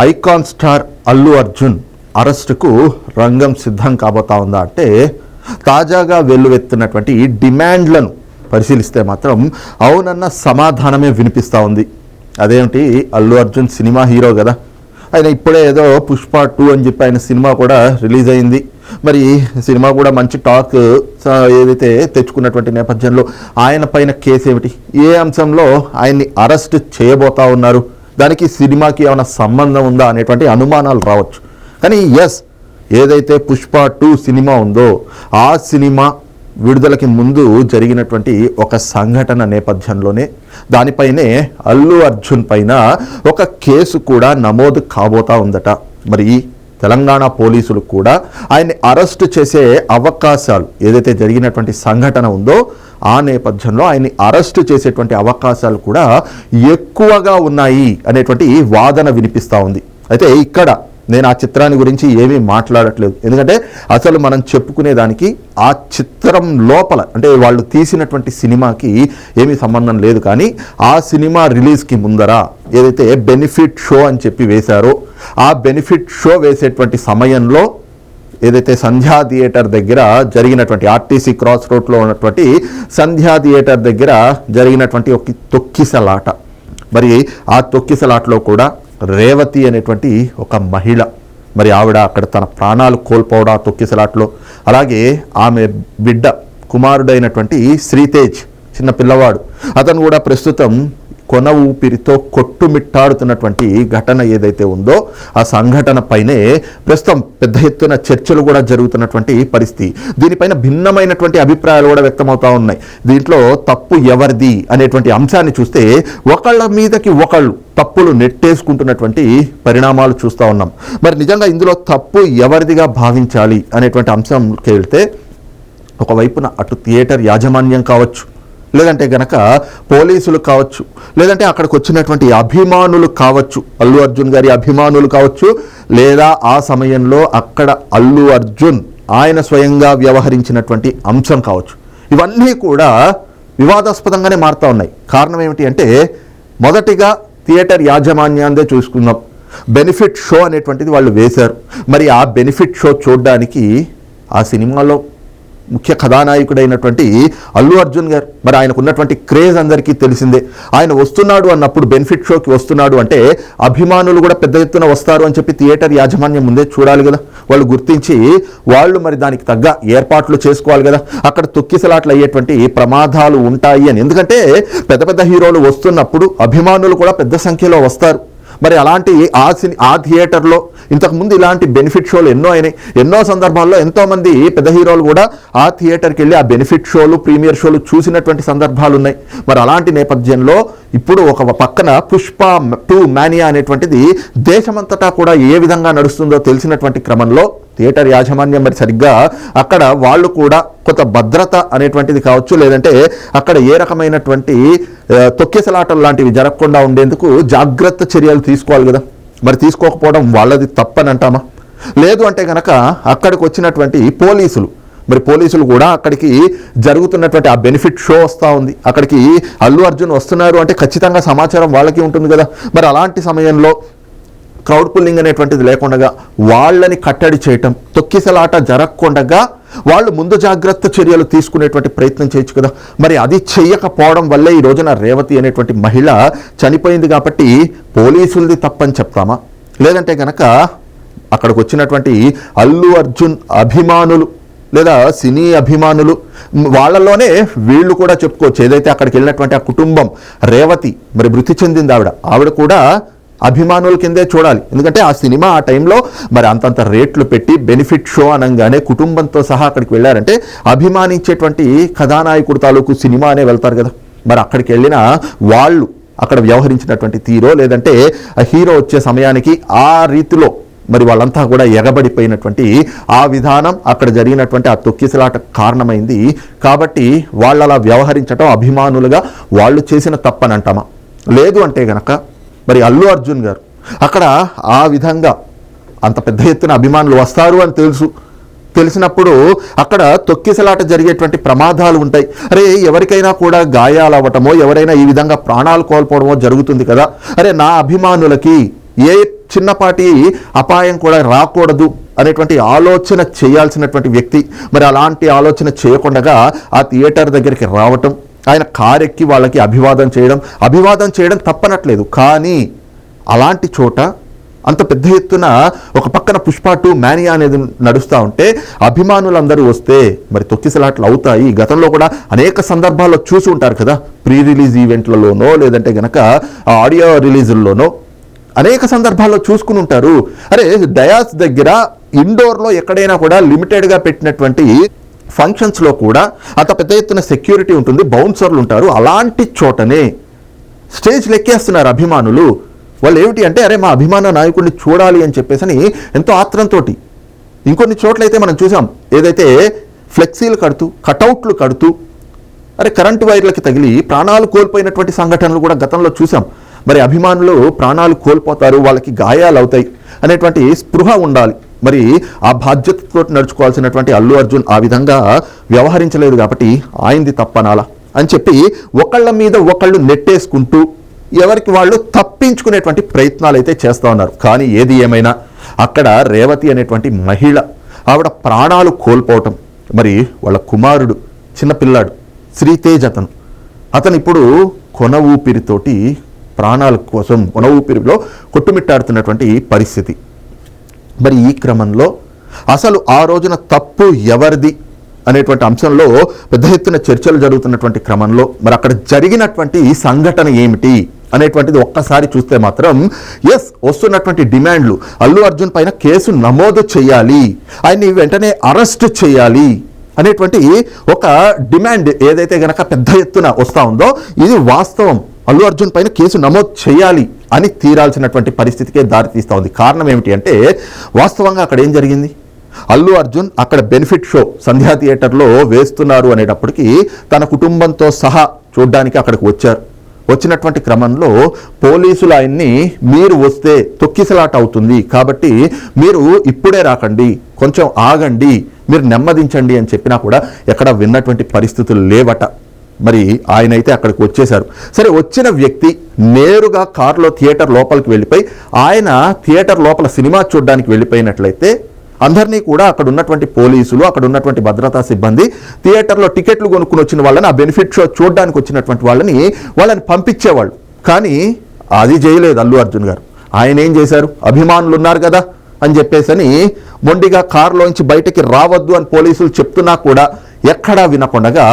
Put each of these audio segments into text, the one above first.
Icon star Allu Arjun అరెస్టుకు రంగం సిద్ధం కాబోతా ఉందా అంటే తాజాగా వెల్లువెత్తున్నటువంటి డిమాండ్లను పరిశీలిస్తే మాత్రం అవునన్న సమాధానమే వినిపిస్తూ ఉంది. అదేమిటి? అల్లు అర్జున్ సినిమా హీరో కదా. ఆయన ఇప్పుడే ఏదో పుష్ప టూ అని చెప్పి ఆయన సినిమా కూడా రిలీజ్ అయింది. మరి సినిమా కూడా మంచి టాక్ స- ఏదైతే తెచ్చుకున్నటువంటి నేపథ్యంలో ఆయన పైన కేసు ఏమిటి? ఏ అంశంలో ఆయన్ని అరెస్ట్ చేయబోతా ఉన్నారు? దానికి సినిమాకి ఏమైనా సంబంధం ఉందా అనేటువంటి అనుమానాలు రావచ్చు. కానీ ఎస్ ఏదైతే పుష్ప టూ సినిమా ఉందో ఆ సినిమా విడుదలకి ముందు జరిగినటువంటి ఒక సంఘటన నేపథ్యంలోనే దానిపైనే అల్లు అర్జున్ పైన ఒక కేసు కూడా నమోదు కాబోతా ఉందట. మరి తెలంగాణ పోలీసులు కూడా ఆయన్ని అరెస్ట్ చేసే అవకాశాలు ఏదైతే జరిగినటువంటి సంఘటన ఉందో ఆ నేపథ్యంలో ఆయన్ని అరెస్ట్ చేసేటువంటి అవకాశాలు కూడా ఎక్కువగా ఉన్నాయి అనేటువంటి వాదన వినిపిస్తూ ఉంది. అయితే ఇక్కడ నేను ఆ చిత్రాన్ని గురించి ఏమీ మాట్లాడట్లేదు. ఎందుకంటే అసలు మనం చెప్పుకునే దానికి ఆ చిత్రం లోపల అంటే వాళ్ళు తీసినటువంటి సినిమాకి ఏమీ సంబంధం లేదు కానీ ఆ సినిమా రిలీజ్కి ముందర ఏదైతే బెనిఫిట్ షో అని చెప్పి వేశారో ఆ బెనిఫిట్ షో వేసేటువంటి సమయంలో ఏదైతే సంధ్యా థియేటర్ దగ్గర జరిగినటువంటి ఆర్టీసీ క్రాస్ రోడ్లో ఉన్నటువంటి సంధ్యా థియేటర్ దగ్గర జరిగినటువంటి ఒక తొక్కిసలాట. మరి ఆ తొక్కిసలాటలో కూడా రేవతి అనేటువంటి ఒక మహిళ. మరి ఆవిడ అక్కడ తన ప్రాణాలు కోల్పోవడం తొక్కిసలాట్లో. అలాగే ఆమె బిడ్డ కుమారుడైనటువంటి శ్రీతేజ్ చిన్న పిల్లవాడు. అతను కూడా ప్రస్తుతం కొన ఊపిరితో కొట్టుమిట్టాడుతున్నటువంటి ఘటన ఏదైతే ఉందో ఆ సంఘటన పైనే ప్రస్తుతం పెద్ద ఎత్తున చర్చలు కూడా జరుగుతున్నటువంటి పరిస్థితి. దీనిపైన భిన్నమైనటువంటి అభిప్రాయాలు కూడా వ్యక్తమవుతా ఉన్నాయి. దీంట్లో తప్పు ఎవరిది అనేటువంటి అంశాన్ని చూస్తే ఒకళ్ళ మీదకి ఒకళ్ళు తప్పులు నెట్టేసుకుంటున్నటువంటి పరిణామాలు చూస్తూ ఉన్నాం. మరి నిజంగా ఇందులో తప్పు ఎవరిదిగా భావించాలి అనేటువంటి అంశంకి వెళ్తే ఒకవైపున అటు థియేటర్ యాజమాన్యం కావచ్చు లేదంటే గనక పోలీసులు కావచ్చు లేదంటే అక్కడికి వచ్చినటువంటి అభిమానులు కావచ్చు అల్లు అర్జున్ గారి అభిమానులు కావచ్చు లేదా ఆ సమయంలో అక్కడ అల్లు అర్జున్ ఆయన స్వయంగా వ్యవహరించినటువంటి అంశం కావచ్చు. ఇవన్నీ కూడా వివాదాస్పదంగానే మారుతూ ఉన్నాయి. కారణం ఏమిటి అంటే మొదటిగా థియేటర్ యాజమాన్యాన్నే చూసుకుందాం. బెనిఫిట్ షో అనేటువంటిది వాళ్ళు వేశారు. మరి ఆ బెనిఫిట్ షో చూడడానికి ఆ సినిమాలో ముఖ్య కథానాయకుడైనటువంటి అల్లు అర్జున్ గారు. మరి ఆయనకు ఉన్నటువంటి క్రేజ్ అందరికీ తెలిసిందే. ఆయన వస్తున్నాడు అన్నప్పుడు బెనిఫిట్ షోకి వస్తున్నాడు అంటే అభిమానులు కూడా పెద్ద ఎత్తున వస్తారు అని చెప్పి థియేటర్ యాజమాన్యం ముందే చూడాలి కదా. వాళ్ళు గుర్తించి వాళ్ళు మరి దానికి తగ్గ ఏర్పాట్లు చేసుకోవాలి కదా. అక్కడ తొక్కిసలాట్లు అయ్యేటువంటి ప్రమాదాలు ఉంటాయి అని. ఎందుకంటే పెద్ద పెద్ద హీరోలు వస్తున్నప్పుడు అభిమానులు కూడా పెద్ద సంఖ్యలో వస్తారు. మరి అలాంటి ఆ సినీ ఆ థియేటర్లో ఇంతకుముందు ఇలాంటి బెనిఫిట్ షోలు ఎన్నో అయినాయి. ఎన్నో సందర్భాల్లో ఎంతోమంది పెద్ద హీరోలు కూడా ఆ థియేటర్కి వెళ్ళి ఆ బెనిఫిట్ షోలు ప్రీమియర్ షోలు చూసినటువంటి సందర్భాలు ఉన్నాయి. మరి అలాంటి నేపథ్యంలో ఇప్పుడు ఒక పక్కన పుష్ప టూ మానియా అనేటువంటిది దేశమంతటా కూడా ఏ విధంగా నడుస్తుందో తెలిసినటువంటి క్రమంలో థియేటర్ యాజమాన్యం మరి సరిగ్గా అక్కడ వాళ్ళు కూడా కొంత భద్రత అనేటువంటిది కావచ్చు లేదంటే అక్కడ ఏ రకమైనటువంటి ఆ, తొక్కిసలాటలు లాంటివి జరగకుండా ఉండేందుకు జాగ్రత్త చర్యలు తీసుకోవాలి కదా. మరి తీసుకోకపోవడం వాళ్ళది తప్పని అంటామా లేదు అంటే కనుక అక్కడికి వచ్చినటువంటి పోలీసులు మరి పోలీసులు కూడా అక్కడికి జరుగుతున్నటువంటి ఆ బెనిఫిట్ షో వస్తూ ఉంది. అక్కడికి అల్లు అర్జున్ వస్తున్నారు అంటే ఖచ్చితంగా సమాచారం వాళ్ళకి ఉంటుంది కదా. మరి అలాంటి సమయంలో క్రౌడ్ పుల్లింగ్ అనేటువంటిది లేకుండా వాళ్ళని కట్టడి చేయటం తొక్కిసలాట జరగకుండా వాళ్ళు ముందు జాగ్రత్త చర్యలు తీసుకునేటువంటి ప్రయత్నం చేయొచ్చు కదా. మరి అది చెయ్యకపోవడం వల్లే ఈ రోజున రేవతి అనేటువంటి మహిళ చనిపోయింది కాబట్టి పోలీసులది తప్పని చెప్తామా? లేదంటే గనక అక్కడికి వచ్చినటువంటి అల్లు అర్జున్ అభిమానులు లేదా సినీ అభిమానులు వాళ్ళలోనే వీళ్ళు కూడా చెప్పుకోవచ్చు. ఏదైతే అక్కడికి వెళ్ళినటువంటి ఆ కుటుంబం రేవతి మరి మృతి చెందింది ఆవిడ ఆవిడ కూడా అభిమానుల కిందే చూడాలి. ఎందుకంటే ఆ సినిమా ఆ టైంలో మరి అంతంత రేట్లు పెట్టి బెనిఫిట్ షో అనగానే కుటుంబంతో సహా అక్కడికి వెళ్ళారంటే అభిమానించేటువంటి కథానాయకుడు తాలూకు సినిమా అనే వెళ్తారు కదా. మరి అక్కడికి వెళ్ళిన వాళ్ళు అక్కడ వ్యవహరించినటువంటి తీరో లేదంటే ఆ హీరో వచ్చే సమయానికి ఆ రీతిలో మరి వాళ్ళంతా కూడా ఎగబడిపోయినటువంటి ఆ విధానం అక్కడ జరిగినటువంటి ఆ తొక్కిసలాట కారణమైంది. కాబట్టి వాళ్ళు అలా వ్యవహరించటం అభిమానులుగా వాళ్ళు చేసిన తప్పనంటామా? లేదు అంటే గనక మరి అల్లు అర్జున్ గారు అక్కడ ఆ విధంగా అంత పెద్ద ఎత్తున అభిమానులు వస్తారు అని తెలుసు. తెలిసినప్పుడు అక్కడ తొక్కిసలాట జరిగేటువంటి ప్రమాదాలు ఉంటాయి. అరే ఎవరికైనా కూడా గాయాలు అవ్వటమో ఎవరైనా ఈ విధంగా ప్రాణాలు కోల్పోవడమో జరుగుతుంది కదా. అరే నా అభిమానులకి ఏ చిన్నపాటి అపాయం కూడా రాకూడదు అనేటువంటి ఆలోచన చేయాల్సినటువంటి వ్యక్తి. మరి అలాంటి ఆలోచన చేయకుండా ఆ థియేటర్ దగ్గరికి రావటం ఆయన కారెక్కి వాళ్ళకి అభివాదం చేయడం అభివాదం చేయడం తప్పనట్లేదు. కానీ అలాంటి చోట అంత పెద్ద ఎత్తున ఒక పక్కన పుష్ప టూ మేనియా అనేది నడుస్తూ ఉంటే అభిమానులందరూ వస్తే మరి తొక్కిసలాట్లు అవుతాయి. గతంలో కూడా అనేక సందర్భాల్లో చూసి ఉంటారు కదా ప్రీ రిలీజ్ ఈవెంట్లలోనో లేదంటే గనక ఆడియో రిలీజుల్లోనో అనేక సందర్భాల్లో చూసుకుని ఉంటారు. అరే డయాస్ దగ్గర ఇండోర్లో ఎక్కడైనా కూడా లిమిటెడ్గా పెట్టినటువంటి ఫంక్షన్స్లో కూడా అంత పెద్ద ఎత్తున సెక్యూరిటీ ఉంటుంది బౌన్సర్లు ఉంటారు. అలాంటి చోటనే స్టేజ్ లెక్కేస్తున్నారు అభిమానులు. వాళ్ళు ఏమిటి అంటే అరే మా అభిమాన నాయకుడిని చూడాలి అని చెప్పేసి అని ఎంతో ఆత్రంతో ఇంకొన్ని చోట్లయితే మనం చూసాం. ఏదైతే ఫ్లెక్సీలు కడుతూ కటౌట్లు కడుతూ అరే కరెంటు వైర్లకి తగిలి ప్రాణాలు కోల్పోయినటువంటి సంఘటనలు కూడా గతంలో చూసాం. మరి అభిమానులు ప్రాణాలు కోల్పోతారు వాళ్ళకి గాయాలు అవుతాయి అనేటువంటి స్పృహ ఉండాలి. మరి ఆ బాధ్యతతో నడుచుకోవాల్సినటువంటి అల్లు అర్జున్ ఆ విధంగా వ్యవహరించలేదు కాబట్టి ఆయింది తప్పనాలా అని చెప్పి ఒకళ్ళ మీద ఒకళ్ళు నెట్టేసుకుంటూ ఎవరికి వాళ్ళు తప్పించుకునేటువంటి ప్రయత్నాలు అయితే చేస్తూ ఉన్నారు. కానీ ఏది ఏమైనా అక్కడ రేవతి అనేటువంటి మహిళ ఆవిడ ప్రాణాలు కోల్పోవటం. మరి వాళ్ళ కుమారుడు చిన్నపిల్లాడు శ్రీతేజ్ అతను. అతను ఇప్పుడు కొన ఊపిరితోటి ప్రాణాల కోసం కొన ఊపిరిలో కొట్టుమిట్టాడుతున్నటువంటి పరిస్థితి. మరి ఈ క్రమంలో అసలు ఆ రోజున తప్పు ఎవరిది అనేటువంటి అంశంలో పెద్ద ఎత్తున చర్చలు జరుగుతున్నటువంటి క్రమంలో మరి అక్కడ జరిగినటువంటి సంఘటన ఏమిటి అనేటువంటిది ఒక్కసారి చూస్తే మాత్రం ఎస్ వస్తున్నటువంటి డిమాండ్లు. అల్లు అర్జున్ పైన కేసు నమోదు చేయాలి. ఆయన్ని వెంటనే అరెస్ట్ చేయాలి అనేటువంటి ఒక డిమాండ్ ఏదైతే గనక పెద్ద ఎత్తున వస్తూ ఉందో ఇది వాస్తవం. అల్లు అర్జున్ పైన కేసు నమోదు చేయాలి అని తీరాల్సినటువంటి పరిస్థితికే దారితీస్తూ ఉంది. కారణం ఏమిటి అంటే వాస్తవంగా అక్కడ ఏం జరిగింది? అల్లు అర్జున్ అక్కడ బెనిఫిట్ షో సంధ్యా థియేటర్లో వేస్తున్నారు అనేటప్పటికీ తన కుటుంబంతో సహా చూడ్డానికి అక్కడికి వచ్చారు. వచ్చినటువంటి క్రమంలో పోలీసులు ఆయన్ని మీరు వస్తే తొక్కిసలాట అవుతుంది కాబట్టి మీరు ఇప్పుడే రాకండి కొంచెం ఆగండి మీరు నెమ్మదించండి అని చెప్పినా కూడా ఎక్కడ విన్నటువంటి పరిస్థితులు లేవట. మరి ఆయన అయితే అక్కడికి వచ్చేశారు. సరే వచ్చిన వ్యక్తి నేరుగా కారులో థియేటర్ లోపలికి వెళ్ళిపోయి ఆయన థియేటర్ లోపల సినిమా చూడడానికి వెళ్ళిపోయినట్లయితే అందరినీ కూడా అక్కడ ఉన్నటువంటి పోలీసులు అక్కడ ఉన్నటువంటి భద్రతా సిబ్బంది థియేటర్లో టికెట్లు కొనుక్కుని వచ్చిన వాళ్ళని ఆ బెనిఫిట్ షో చూడడానికి వచ్చినటువంటి వాళ్ళని వాళ్ళని పంపించేవాళ్ళు. కానీ అది చేయలేదు అల్లు అర్జున్ గారు. ఆయన ఏం చేశారు? అభిమానులు ఉన్నారు కదా అని చెప్పేసని మొండిగా కారులోంచి బయటకి రావద్దు అని పోలీసులు చెప్తున్నా కూడా ఎక్కడా వినకుండగా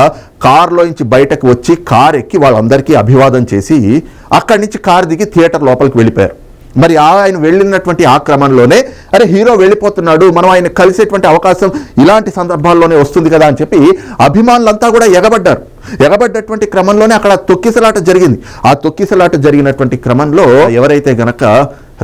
కారులోంచి బయటకు వచ్చి కార్ ఎక్కి వాళ్ళందరికీ అభివాదం చేసి అక్కడి నుంచి కారు దిగి థియేటర్ లోపలికి వెళ్ళిపోయారు. మరి ఆయన వెళ్ళినటువంటి ఆ క్రమంలోనే అరే హీరో వెళ్ళిపోతున్నాడు మనం ఆయన కలిసేటువంటి అవకాశం ఇలాంటి సందర్భాల్లోనే వస్తుంది కదా అని చెప్పి అభిమానులంతా కూడా ఎగబడ్డారు. ఎగబడ్డటువంటి క్రమంలోనే అక్కడ తొక్కిసలాట జరిగింది. ఆ తొక్కిసలాట జరిగినటువంటి క్రమంలో ఎవరైతే గనక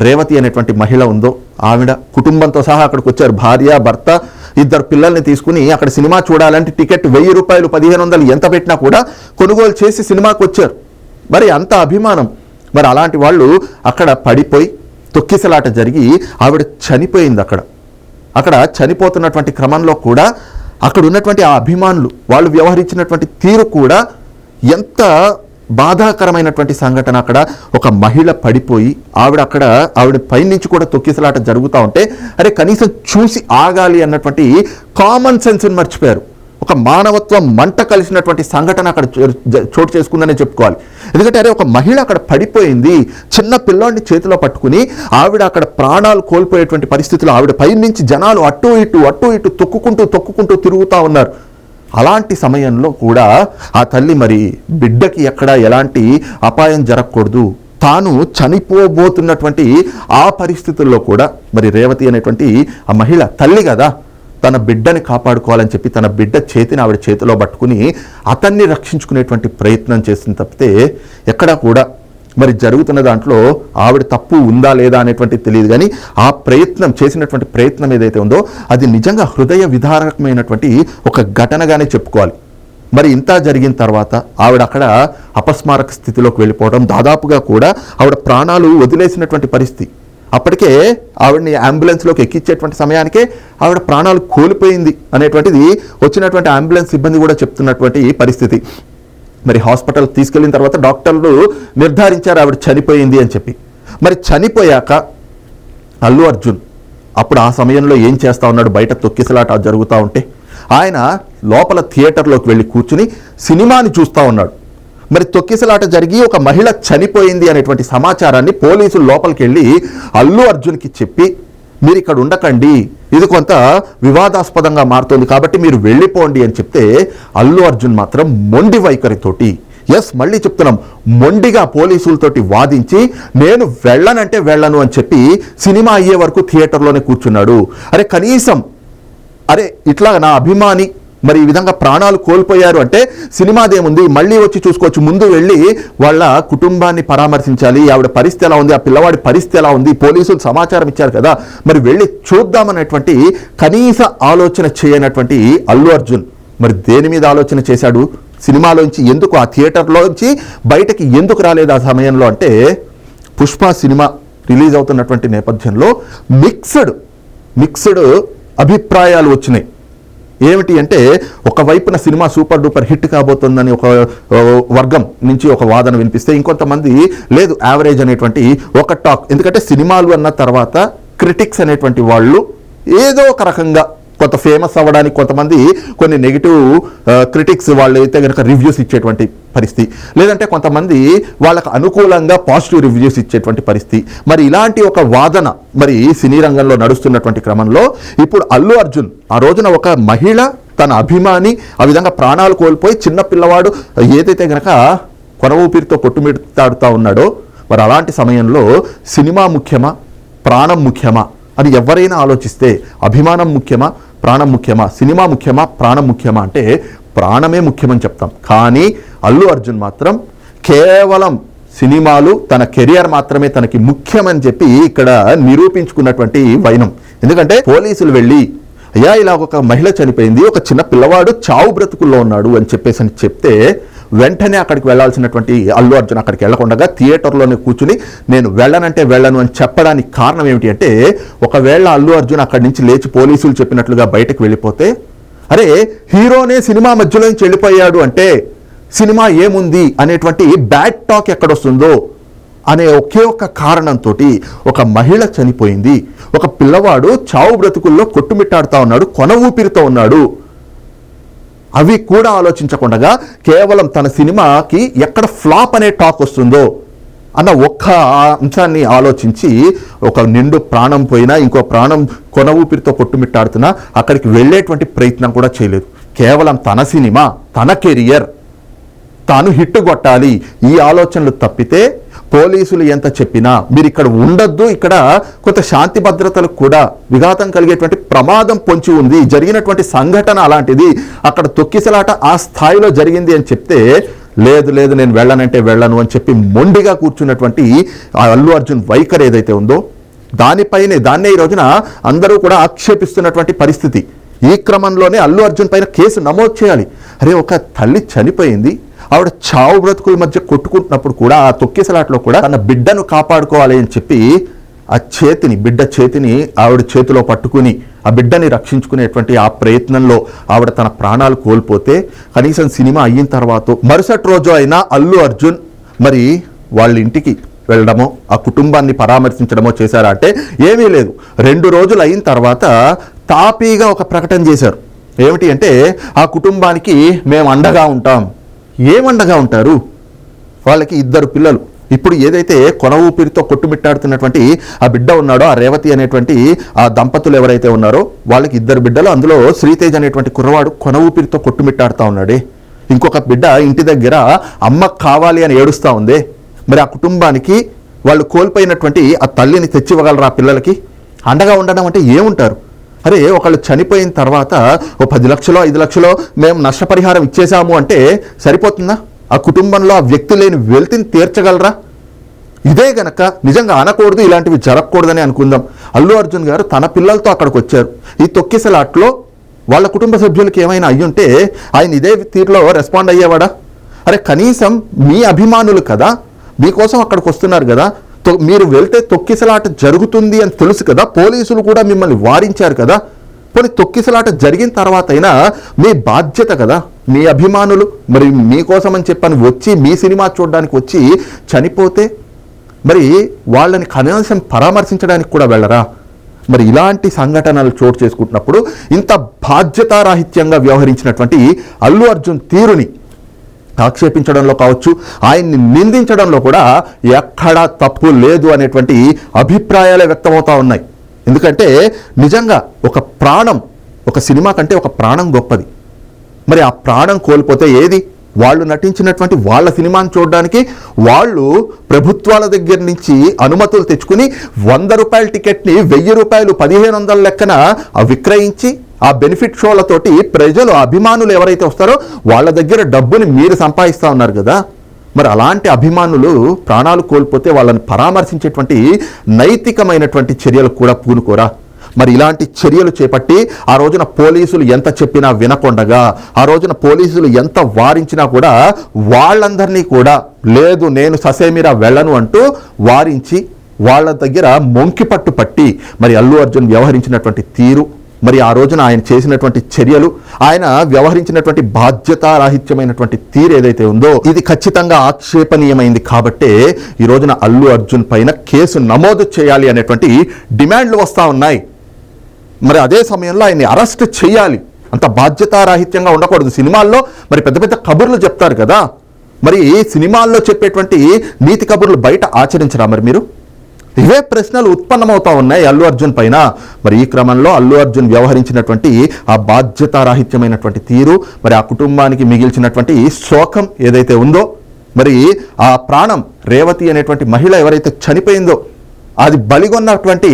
రేవతి అనేటువంటి మహిళ ఉందో ఆవిడ కుటుంబంతో సహా అక్కడికి వచ్చారు. భార్య భర్త ఇద్దరు పిల్లల్ని తీసుకుని అక్కడ సినిమా చూడాలంటే టికెట్ వెయ్యి రూపాయలు పదిహేను వందలు ఎంత పెట్టినా కూడా కొనుగోలు చేసి సినిమాకి వచ్చారు. మరి అంత అభిమానం. మరి అలాంటి వాళ్ళు అక్కడ పడిపోయి తొక్కిసలాట జరిగి ఆవిడ చనిపోయింది అక్కడ. అక్కడ చనిపోతున్నటువంటి క్రమంలో కూడా అక్కడ ఉన్నటువంటి ఆ అభిమానులు వాళ్ళు వ్యవహరించినటువంటి తీరు కూడా ఎంత బాధాకరమైనటువంటి సంఘటన అక్కడ. ఒక మహిళ పడిపోయి ఆవిడ అక్కడ ఆవిడ పైనుంచి కూడా తొక్కిసలాట జరుగుతూ ఉంటే అరే కనీసం చూసి ఆగాలి అన్నటువంటి కామన్ సెన్స్ని మర్చిపోయారు. ఒక మానవత్వం మంట కలిసినటువంటి సంఘటన అక్కడ చోటు చేసుకుందనే చెప్పుకోవాలి. ఎందుకంటే అరే ఒక మహిళ అక్కడ పడిపోయింది చిన్న పిల్లోడిని చేతిలో పట్టుకుని ఆవిడ అక్కడ ప్రాణాలు కోల్పోయేటువంటి పరిస్థితులు ఆవిడ పై నుంచి జనాలు అటు ఇటు అటు ఇటు తొక్కుకుంటూ తొక్కుకుంటూ తిరుగుతూ ఉన్నారు. అలాంటి సమయంలో కూడా ఆ తల్లి మరి బిడ్డకి ఎక్కడ ఎలాంటి అపాయం జరగకూడదు. తాను చనిపోబోతున్నటువంటి ఆ పరిస్థితుల్లో కూడా మరి రేవతి అనేటువంటి ఆ మహిళ తల్లి కదా తన బిడ్డని కాపాడుకోవాలని చెప్పి తన బిడ్డ చేతిని ఆవిడ చేతిలో పట్టుకుని అతన్ని రక్షించుకునేటువంటి ప్రయత్నం చేసింది తప్పితే ఎక్కడా కూడా మరి జరుగుతున్న దాంట్లో ఆవిడ తప్పు ఉందా లేదా అనేటువంటి తెలియదు. కానీ ఆ ప్రయత్నం చేసినటువంటి ప్రయత్నం ఏదైతే ఉందో అది నిజంగా హృదయ విధారకమైనటువంటి ఒక ఘటనగానే చెప్పుకోవాలి. మరి ఇంత జరిగిన తర్వాత ఆవిడ అక్కడ అపస్మారక స్థితిలోకి వెళ్ళిపోవడం దాదాపుగా కూడా ఆవిడ ప్రాణాలు వదిలేసినటువంటి పరిస్థితి. అప్పటికే ఆవిడని అంబులెన్స్లోకి ఎక్కించేటువంటి సమయానికే ఆవిడ ప్రాణాలు కోల్పోయింది అనేటువంటిది వచ్చినటువంటి అంబులెన్స్ సిబ్బంది కూడా చెప్తున్నటువంటి పరిస్థితి. మరి హాస్పిటల్ తీసుకెళ్ళిన తర్వాత డాక్టర్లు నిర్ధారించారు ఆవిడ చనిపోయింది అని చెప్పి. మరి చనిపోయాక అల్లు అర్జున్ అప్పుడు ఆ సమయంలో ఏం చేస్తా ఉన్నాడు? బయట తొక్కిసలాట జరుగుతూ ఉంటే ఆయన లోపల థియేటర్లోకి వెళ్ళి కూర్చుని సినిమాని చూస్తూ ఉన్నాడు. మరి తొక్కిసలాట జరిగి ఒక మహిళ చనిపోయింది అనేటువంటి సమాచారాన్ని పోలీసులు లోపలికి వెళ్ళి అల్లు అర్జున్కి చెప్పి మీరు ఇక్కడ ఉండకండి ఇది కొంత వివాదాస్పదంగా మారుతుంది కాబట్టి మీరు వెళ్ళిపోండి అని చెప్తే అల్లు అర్జున్ మాత్రం మొండి వైఖరితోటి ఎస్ మళ్ళీ చెప్తున్నాం. మొండిగా పోలీసులతోటి వాదించి నేను వెళ్ళనంటే వెళ్ళను అని చెప్పి సినిమా అయ్యే వరకు థియేటర్లోనే కూర్చున్నాడు. అరే కనీసం అరే ఇట్లా నా అభిమాని మరి ఈ విధంగా ప్రాణాలు కోల్పోయారు అంటే సినిమాదేముంది? మళ్ళీ వచ్చి చూసుకోవచ్చు. ముందు వెళ్ళి వాళ్ళ కుటుంబాన్ని పరామర్శించాలి. ఆవిడ పరిస్థితి ఎలా ఉంది? ఆ పిల్లవాడి పరిస్థితి ఎలా ఉంది? పోలీసులు సమాచారం ఇచ్చారు కదా. మరి వెళ్ళి చూద్దామనేటువంటి కనీస ఆలోచన చేయనటువంటి అల్లు అర్జున్ మరి దేని మీద ఆలోచన చేశాడు? సినిమాలోంచి ఎందుకు? ఆ థియేటర్లోంచి బయటకి ఎందుకు రాలేదు ఆ సమయంలో? అంటే పుష్ప సినిమా రిలీజ్ అవుతున్నటువంటి నేపథ్యంలో మిక్స్డ్ మిక్స్డ్ అభిప్రాయాలు వచ్చినాయి. ఏమిటి అంటే ఒకవైపున సినిమా సూపర్ డూపర్ హిట్ కాబోతుందని ఒక వర్గం నుంచి ఒక వాదన వినిపిస్తే ఇంకొంతమంది లేదు యావరేజ్ అనేటువంటి ఒక టాక్. ఎందుకంటే సినిమాలు అన్న తర్వాత క్రిటిక్స్ అనేటువంటి వాళ్ళు ఏదో ఒక రకంగా కొంత ఫేమస్ అవ్వడానికి కొంతమంది కొన్ని నెగిటివ్ క్రిటిక్స్ వాళ్ళు అయితే కనుక రివ్యూస్ ఇచ్చేటువంటి పరిస్థితి. లేదంటే కొంతమంది వాళ్ళకు అనుకూలంగా పాజిటివ్ రివ్యూస్ ఇచ్చేటువంటి పరిస్థితి. మరి ఇలాంటి ఒక వాదన మరి సినీ రంగంలో నడుస్తున్నటువంటి క్రమంలో ఇప్పుడు అల్లు అర్జున్ ఆ రోజున ఒక మహిళ తన అభిమాని ఆ విధంగా ప్రాణాలు కోల్పోయి చిన్న పిల్లవాడు ఏదైతే గనక కొన ఊపిరితో కొట్టుమిడతాడుతా ఉన్నాడో మరి అలాంటి సమయంలో సినిమా ముఖ్యమా? ప్రాణం ముఖ్యమా? అని ఎవరైనా ఆలోచిస్తే అభిమానం ముఖ్యమా? ప్రాణం ముఖ్యమా? సినిమా ముఖ్యమా? ప్రాణం ముఖ్యమా? అంటే ప్రాణమే ముఖ్యమని చెప్తాం. కానీ అల్లు అర్జున్ మాత్రం కేవలం సినిమాలు తన కెరియర్ మాత్రమే తనకి ముఖ్యమని చెప్పి ఇక్కడ నిరూపించుకున్నటువంటి వైనం. ఎందుకంటే పోలీసులు వెళ్ళి అయ్యా ఇలా ఒక మహిళ చనిపోయింది ఒక చిన్న పిల్లవాడు చావు బ్రతుకుల్లో ఉన్నాడు అని చెప్పేసి అని చెప్తే వెంటనే అక్కడికి వెళ్ళాల్సినటువంటి అల్లు అర్జున్ అక్కడికి వెళ్ళకుండా థియేటర్లోనే కూర్చుని నేను వెళ్ళనంటే వెళ్ళను అని చెప్పడానికి కారణం ఏమిటి అంటే ఒకవేళ అల్లు అర్జున్ అక్కడి నుంచి లేచి పోలీసులు చెప్పినట్లుగా బయటకు వెళ్ళిపోతే అరే హీరోనే సినిమా మధ్యలో నుంచి వెళ్ళిపోయాడు అంటే సినిమా ఏముంది అనేటువంటి బ్యాడ్ టాక్ ఎక్కడొస్తుందో అనే ఒకే ఒక్క కారణంతో ఒక మహిళ చనిపోయింది. ఒక పిల్లవాడు చావు బ్రతుకుల్లో కొట్టుమిట్టాడుతూ ఉన్నాడు కొన ఊపిరితో ఉన్నాడు. అవి కూడా ఆలోచించకుండా కేవలం తన సినిమాకి ఎక్కడ ఫ్లాప్ అనే టాక్ వస్తుందో అన్న ఒక్క అంశాన్ని ఆలోచించి ఒక నిండు ప్రాణం పోయినా ఇంకో ప్రాణం కొన ఊపిరితో కొట్టుమిట్టాడుతున్నా అక్కడికి వెళ్ళేటువంటి ప్రయత్నం కూడా చేయలేదు. కేవలం తన సినిమా తన కెరియర్ తాను హిట్ కొట్టాలి ఈ ఆలోచనలు తప్పితే పోలీసులు ఎంత చెప్పినా మీరు ఇక్కడ ఉండొద్దు. ఇక్కడ కొంత శాంతి భద్రతలకు కూడా విఘాతం కలిగేటువంటి ప్రమాదం పొంచి ఉంది. జరిగినటువంటి సంఘటన అలాంటిది అక్కడ తొక్కిసలాట ఆ స్థాయిలో జరిగింది అని చెప్తే లేదు లేదు నేను వెళ్ళనంటే వెళ్ళను అని చెప్పి మొండిగా కూర్చున్నటువంటి ఆ అల్లు అర్జున్ వైఖరి ఏదైతే ఉందో దానిపైనే దాన్నే ఈ రోజున అందరూ కూడా ఆక్షేపిస్తున్నటువంటి పరిస్థితి. ఈ క్రమంలోనే అల్లు అర్జున్ పైన కేసు నమోదు చేయాలి. అరే ఒక తల్లి చనిపోయింది ఆవిడ చావు బ్రతుకుల మధ్య కొట్టుకుంటున్నప్పుడు కూడా ఆ తొక్కిసలాట్లో కూడా తన బిడ్డను కాపాడుకోవాలి అని చెప్పి ఆ చేతిని బిడ్డ చేతిని ఆవిడ చేతిలో పట్టుకుని ఆ బిడ్డని రక్షించుకునేటువంటి ఆ ప్రయత్నంలో ఆవిడ తన ప్రాణాలు కోల్పోతే కనీసం సినిమా అయిన తర్వాత మరుసటి రోజు అయినా అల్లు అర్జున్ మరి వాళ్ళ ఇంటికి వెళ్ళడమో ఆ కుటుంబాన్ని పరామర్శించడమో చేశారా అంటే ఏమీ లేదు. రెండు రోజులు అయిన తర్వాత తాపీగా ఒక ప్రకటన చేశారు. ఏమిటి అంటే ఆ కుటుంబానికి మేము అండగా ఉంటాం. ఏమండగా ఉంటారు? వాళ్ళకి ఇద్దరు పిల్లలు. ఇప్పుడు ఏదైతే కొన ఊపిరితో కొట్టుమిట్టాడుతున్నటువంటి ఆ బిడ్డ ఉన్నాడో ఆ రేవతి అనేటువంటి ఆ దంపతులు ఎవరైతే ఉన్నారో వాళ్ళకి ఇద్దరు బిడ్డలు అందులో శ్రీతేజ్ అనేటువంటి కుర్రవాడు కొన ఊపిరితో కొట్టుమిట్టాడుతూ ఉన్నాడే. ఇంకొక బిడ్డ ఇంటి దగ్గర అమ్మ కావాలి అని ఏడుస్తూ ఉందే. మరి ఆ కుటుంబానికి వాళ్ళు కోల్పోయినటువంటి ఆ తల్లిని తెచ్చివ్వగలరా ఆ పిల్లలకి? అండగా ఉండడం అంటే ఏముంటారు? అరే ఒకళ్ళు చనిపోయిన తర్వాత ఓ పది లక్షలో ఐదు లక్షలో మేము నష్టపరిహారం ఇచ్చేసాము అంటే సరిపోతుందా? ఆ కుటుంబంలో ఆ వ్యక్తి లేని వెల్తిని తీర్చగలరా? ఇదే గనక నిజంగా అనకూడదు ఇలాంటివి జరగకూడదని అనుకుందాం. అల్లు అర్జున్ గారు తన పిల్లలతో అక్కడికి వచ్చారు ఈ తొక్కిసలాట్లో వాళ్ళ కుటుంబ సభ్యులకి ఏమైనా అయ్యుంటే ఆయన ఇదే తీరులో రెస్పాండ్ అయ్యేవాడా? అరే కనీసం మీ అభిమానులు కదా మీకోసం అక్కడికి వస్తున్నారు కదా మీరు వెళ్తే తొక్కిసలాట జరుగుతుంది అని తెలుసు కదా పోలీసులు కూడా మిమ్మల్ని వారించారు కదా. పోనీ తొక్కిసలాట జరిగిన తర్వాత అయినా మీ బాధ్యత కదా మీ అభిమానులు మరి మీకోసం అని చెప్పని వచ్చి మీ సినిమా చూడడానికి వచ్చి చనిపోతే మరి వాళ్ళని కనీసం పరామర్శించడానికి కూడా వెళ్ళరా? మరి ఇలాంటి సంఘటనలు చోటు చేసుకుంటున్నప్పుడు ఇంత బాధ్యతారాహిత్యంగా వ్యవహరించినటువంటి అల్లు అర్జున్ తీరుని ఆక్షేపించడంలో కావచ్చు ఆయన్ని నిందించడంలో కూడా ఎక్కడా తప్పు లేదు అనేటువంటి అభిప్రాయాలే వ్యక్తమవుతా ఉన్నాయి. ఎందుకంటే నిజంగా ఒక ప్రాణం ఒక సినిమా కంటే ఒక ప్రాణం గొప్పది. మరి ఆ ప్రాణం కోల్పోతే ఏది? వాళ్ళు నటించినటువంటి వాళ్ళ సినిమాను చూడడానికి వాళ్ళు ప్రభుత్వాల దగ్గర నుంచి అనుమతులు తెచ్చుకుని వంద రూపాయల టికెట్ని వెయ్యి రూపాయలు పదిహేను వందల లెక్కన విక్రయించి ఆ బెనిఫిట్ షోలతోటి ప్రజలు అభిమానులు ఎవరైతే వస్తారో వాళ్ళ దగ్గర డబ్బుని మీరు సంపాదిస్తూ ఉన్నారు కదా. మరి అలాంటి అభిమానులు ప్రాణాలు కోల్పోతే వాళ్ళని పరామర్శించేటువంటి నైతికమైనటువంటి చర్యలు కూడా పూనుకోరా. మరి ఇలాంటి చర్యలు చేపట్టి ఆ రోజున పోలీసులు ఎంత చెప్పినా వినకుండగా ఆ రోజున పోలీసులు ఎంత వారించినా కూడా వాళ్ళందరినీ కూడా లేదు నేను ససేమిరా వెళ్ళను అంటూ వారించి వాళ్ళ దగ్గర మొంకి పట్టు పట్టి మరి అల్లు అర్జున్ వ్యవహరించినటువంటి తీరు మరి ఆ రోజున ఆయన చేసినటువంటి చర్యలు ఆయన వ్యవహరించినటువంటి బాధ్యతారాహిత్యమైనటువంటి తీరు ఏదైతే ఉందో ఇది ఖచ్చితంగా ఆక్షేపణీయమైంది కాబట్టే ఈ రోజున అల్లు అర్జున్ పైన కేసు నమోదు చేయాలి అనేటువంటి డిమాండ్లు వస్తూ ఉన్నాయి. మరి అదే సమయంలో ఆయన్ని అరెస్ట్ చేయాలి. అంత బాధ్యతారాహిత్యంగా ఉండకూడదు. సినిమాల్లో మరి పెద్ద పెద్ద కబుర్లు చెప్తారు కదా. మరి సినిమాల్లో చెప్పేటువంటి నీతి కబుర్లు బయట ఆచరించరా మరి మీరు? ఇవే ప్రశ్నలు ఉత్పన్నమవుతా ఉన్నాయి అల్లు అర్జున్ పైన. మరి ఈ క్రమంలో అల్లు అర్జున్ వ్యవహరించినటువంటి ఆ బాధ్యతారాహిత్యమైనటువంటి తీరు మరి ఆ కుటుంబానికి మిగిల్చినటువంటి శోకం ఏదైతే ఉందో మరి ఆ ప్రాణం రేవతి అనేటువంటి మహిళ ఎవరైతే చనిపోయిందో అది బలిగొన్నటువంటి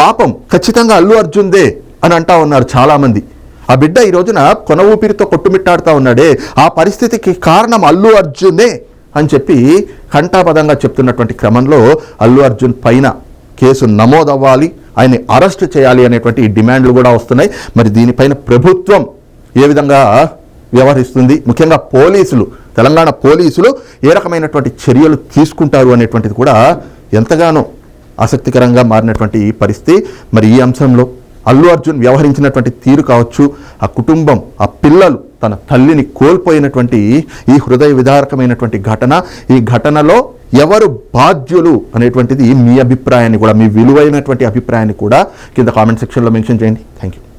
పాపం ఖచ్చితంగా అల్లు అర్జున్దే అని అంటా ఉన్నారు చాలామంది. ఆ బిడ్డ ఈ రోజున కొన ఊపిరితో కొట్టుమిట్టాడుతూ ఉన్నాడే. ఆ పరిస్థితికి కారణం అల్లు అర్జునే. అని చెప్పి కంటాపదంగా చెప్తున్నటువంటి క్రమంలో అల్లు అర్జున్ పైన కేసు నమోదవ్వాలి ఆయన్ని అరెస్ట్ చేయాలి అనేటువంటి డిమాండ్లు కూడా వస్తున్నాయి. మరి దీనిపైన ప్రభుత్వం ఏ విధంగా వ్యవహరిస్తుంది? ముఖ్యంగా పోలీసులు తెలంగాణ పోలీసులు ఏ రకమైనటువంటి చర్యలు తీసుకుంటారు అనేటువంటిది కూడా ఎంతగానో ఆసక్తికరంగా మారినటువంటి ఈ పరిస్థితి. మరి ఈ అంశంలో అల్లు అర్జున్ వ్యవహరించినటువంటి తీరు కావచ్చు ఆ కుటుంబం ఆ పిల్లలు తన తల్లిని కోల్పోయినటువంటి ఈ హృదయ విదారకమైనటువంటి ఘటన. ఈ ఘటనలో ఎవరు బాధ్యులు అనేటువంటిది మీ అభిప్రాయాన్ని కూడా మీ విలువైనటువంటి అభిప్రాయాన్ని కూడా కింద కామెంట్ సెక్షన్లో మెన్షన్ చేయండి. Thank you